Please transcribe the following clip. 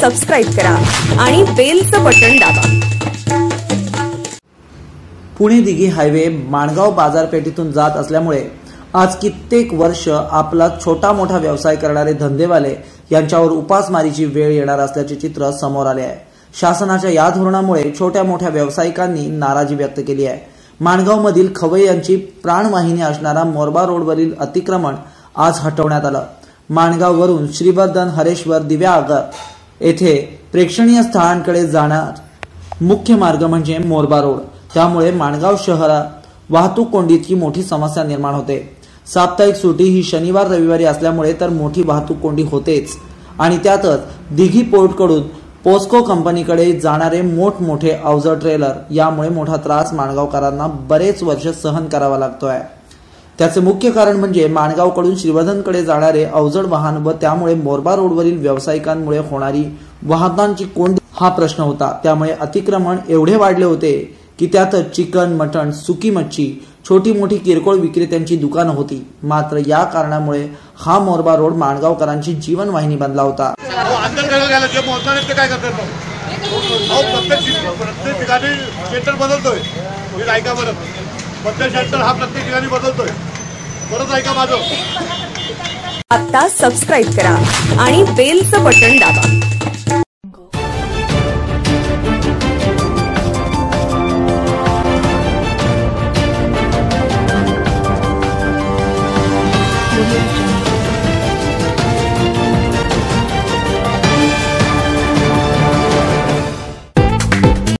Subscribe करा आणि बेलचं button दाबा. पुणे दिघी हायवे माणगाव बाजारपेठेतून जात असल्यामुळे आज कित्येक वर्ष आपला छोटा मोठा व्यवसाय करणारे धंदेवाले यांच्यावर उपासमारीची वेळ येणार असल्याचे चित्र समोर आले आहे. शासनाच्या या धोरणामुळे छोट्या मोठ्या व्यावसायिकांनी नाराजी व्यक्त केली आहे. माणगावमधील खवई यांची प्राणवाहिनी असणारा मोरबा रोडवरील अतिक्रमण आज हटवण्यात आलं. माणगाववरून श्रीवर्धन हरेश्वर दिव्या आगर येथे प्रेक्षणीय स्थळांकडे जाणार मुख्य मार्ग म्हणजे मोरबा रोड. त्यामुळे माणगाव शहरात वाहतूक कोंडीची मोठी समस्या निर्माण होते. साप्ताहिक सुट्टी ही शनिवार रविवारी असल्यामुळे तर मोठी वाहतूक कोंडी होतेच. आणि त्यातच दिघी पोर्टकडून पोस्को कंपनीकडे जाणारे मोठमोठे अवजड ट्रेलर. यामुळे मोठा त्रास माणगावकरांना बरेच वर्ष सहन करावा लागतोय. त्याचे मुख्य कारण म्हणजे माणगावकडून श्रीवर्धनकडे जाणारे अवजड वाहन व त्यामुळे मोरबा रोडवरील व्यावसायिकांमुळे होणारी वाहनांची कोंडी हा प्रश्न होता. त्यामुळे अतिक्रमण एवढे वाढले होते की त्यातच चिकन मटण सुकी मच्छी छोटी मोठी किरकोळ विक्रेत्यांची दुकानं होती. मात्र या कारणामुळे हा मोरबा रोड माणगावकरांची जीवनवाहिनी बनला होता. प्रत्येक ठिकाणी बदलतोय. ऐका बरं. प्रत्येक हा प्रत्येक ठिकाणी बदलतोय. परत ऐका माझं. आता सबस्क्राईब करा आणि बेलचं बटन दाबा.